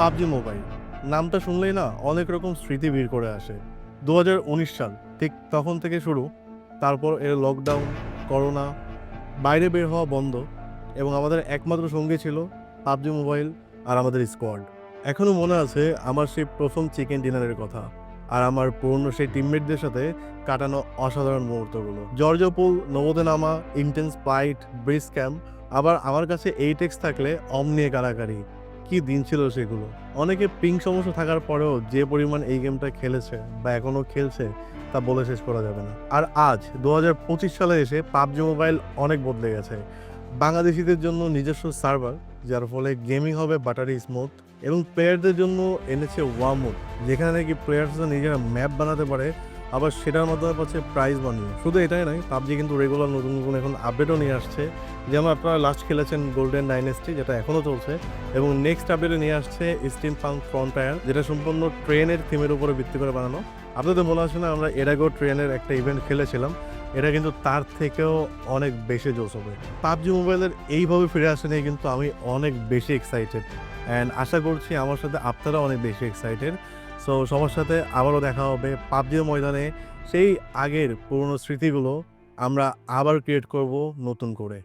PUBG mobile. নামটা শুনলেই না অনেক রকম স্মৃতি বের করে আসে। দু হাজার উনিশ সাল, ঠিক তখন থেকে শুরু। তারপর এর লকডাউন করোনা বাইরে বের হওয়া বন্ধ এবং আমাদের একমাত্র সঙ্গী ছিল পাবজি মোবাইল আর আমাদের স্কোয়াড এখনও মনে আছে আমার সেই প্রথম চিকেন ডিনারের কথা আর আমার পুরনো সেই টিমমেটদের সাথে কাটানো অসাধারণ মুহূর্তগুলো। জর্জপুল নবোদনামা ইন্টেন্স ফাইট ব্রিজ ক্যাম্প আবার আমার কাছে এইটেক্স থাকলে অম নিয়ে কারাকারি। কি দিন ছিল সেগুলো? অনেকে পিং সমস্যা থাকার পরেও যে পরিমাণ এই গেমটা খেলেছে বা এখনও খেলছে, তা বলে শেষ করা যাবে না। আর আজ দু হাজার পঁচিশ সালে এসে পাবজি মোবাইল অনেক বদলে গেছে। বাংলাদেশিদের জন্য নিজস্ব সার্ভার যার ফলে গেমিং হবে বাটারি স্মুথ এবং প্লেয়ারদের জন্য এনেছে ওয়ামুড যেখানে নাকি প্লেয়ার্সরা নিজেরা ম্যাপ বানাতে পারে আবার সেটার মাধ্যমে পাচ্ছে প্রাইজ বানিয়ে শুধু এটাই নয় পাবজি কিন্তু রেগুলার নতুন নতুন এখন আপডেটও নিয়ে আসছে। যেমন আপনারা লাস্ট খেলেছেন গোল্ডেন ডাইনেস্টি যেটা এখনও চলছে, এবং নেক্সট আপডেটে নিয়ে আসছে স্টিম ফাং ফ্রন্টায়ার যেটা সম্পূর্ণ ট্রেনের থিমের উপরে ভিত্তি করে বানানো। আপনাদের মনে আছে না, আমরা এর আগেও ট্রেনের একটা ইভেন্ট খেলেছিলাম। এটা কিন্তু তার থেকেও অনেক বেশি জোস হবে। পাবজি মোবাইলের এইভাবে ফিরে আসা নিয়ে কিন্তু আমি অনেক বেশি এক্সাইটেড অ্যান্ড আশা করছি আমার সাথে আপনারা অনেক বেশি এক্সাইটেড সো সবার সাথে আবারও দেখা হবে পাবজির ময়দানে। সেই আগের পুরনো স্মৃতিগুলো আমরা আবার ক্রিয়েট করব নতুন করে।